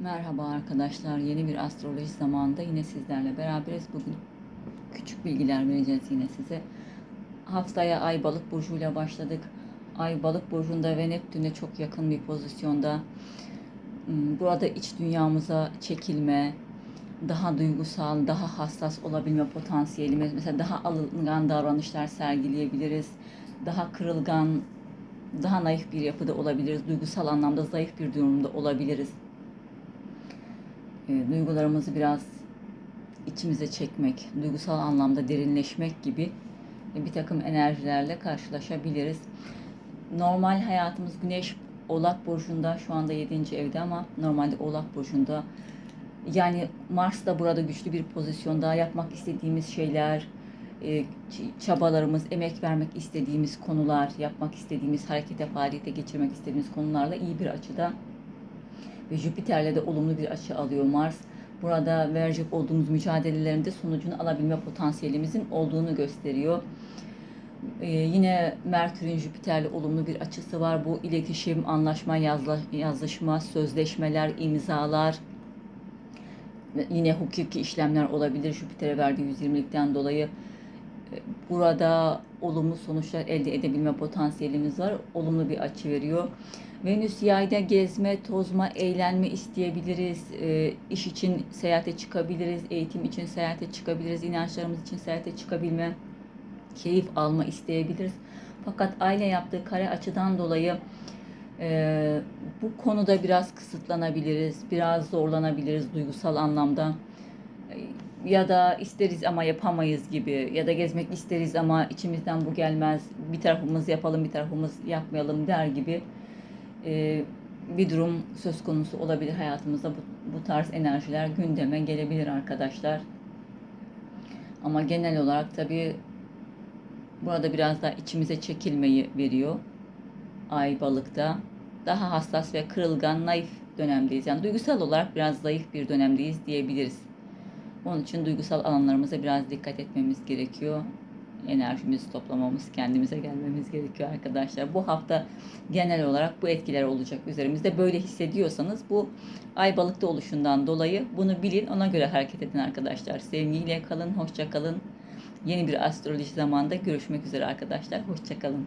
Merhaba arkadaşlar. Yeni bir astroloji zamanında yine sizlerle beraberiz. Bugün küçük bilgiler vereceğiz yine size. Haftaya Ay Balık burcuyla başladık. Ay Balık burcunda ve Neptün'e çok yakın bir pozisyonda. Hmm, Burada iç dünyamıza çekilme, daha duygusal, daha hassas olabilme potansiyelimiz. Mesela daha alıngan davranışlar sergileyebiliriz. Daha kırılgan, daha naif bir yapıda olabiliriz. Duygusal anlamda zayıf bir durumda olabiliriz e, duygularımızı biraz içimize çekmek, duygusal anlamda derinleşmek gibi e, bir takım enerjilerle karşılaşabiliriz. Normal hayatımız Güneş Oğlak Burcu'nda şu anda 7. evde ama normalde Oğlak Burcu'nda yani Mars da burada güçlü bir pozisyonda yapmak istediğimiz şeyler, e, çabalarımız, emek vermek istediğimiz konular, yapmak istediğimiz harekete, faaliyete geçirmek istediğimiz konularla iyi bir açıda ve Jüpiter'le de olumlu bir açı alıyor Mars. Burada verecek olduğumuz mücadelelerin de sonucunu alabilme potansiyelimizin olduğunu gösteriyor. Ee, yine Merkür'ün Jüpiter'le olumlu bir açısı var. Bu iletişim, anlaşma, yazla, yazışma, sözleşmeler, imzalar, yine hukuki işlemler olabilir Jüpiter'e verdiği 120'likten dolayı. Burada olumlu sonuçlar elde edebilme potansiyelimiz var. Olumlu bir açı veriyor. Venüs yayda gezme, tozma, eğlenme isteyebiliriz. E, iş için seyahate çıkabiliriz. Eğitim için seyahate çıkabiliriz. inançlarımız için seyahate çıkabilme, keyif alma isteyebiliriz. Fakat aile yaptığı kare açıdan dolayı e, bu konuda biraz kısıtlanabiliriz. Biraz zorlanabiliriz duygusal anlamda. Ya da isteriz ama yapamayız gibi. Ya da gezmek isteriz ama içimizden bu gelmez. Bir tarafımız yapalım, bir tarafımız yapmayalım der gibi e, bir durum söz konusu olabilir hayatımızda. Bu, bu tarz enerjiler gündeme gelebilir arkadaşlar. Ama genel olarak tabii burada biraz daha içimize çekilmeyi veriyor. Ay balıkta. Daha hassas ve kırılgan, naif dönemdeyiz. Yani duygusal olarak biraz zayıf bir dönemdeyiz diyebiliriz. Onun için duygusal alanlarımıza biraz dikkat etmemiz gerekiyor enerjimizi toplamamız, kendimize gelmemiz gerekiyor arkadaşlar. Bu hafta genel olarak bu etkiler olacak üzerimizde. Böyle hissediyorsanız bu ay balıkta oluşundan dolayı bunu bilin, ona göre hareket edin arkadaşlar. Sevgiyle kalın, hoşça kalın. Yeni bir astroloji zamanında görüşmek üzere arkadaşlar. Hoşça kalın.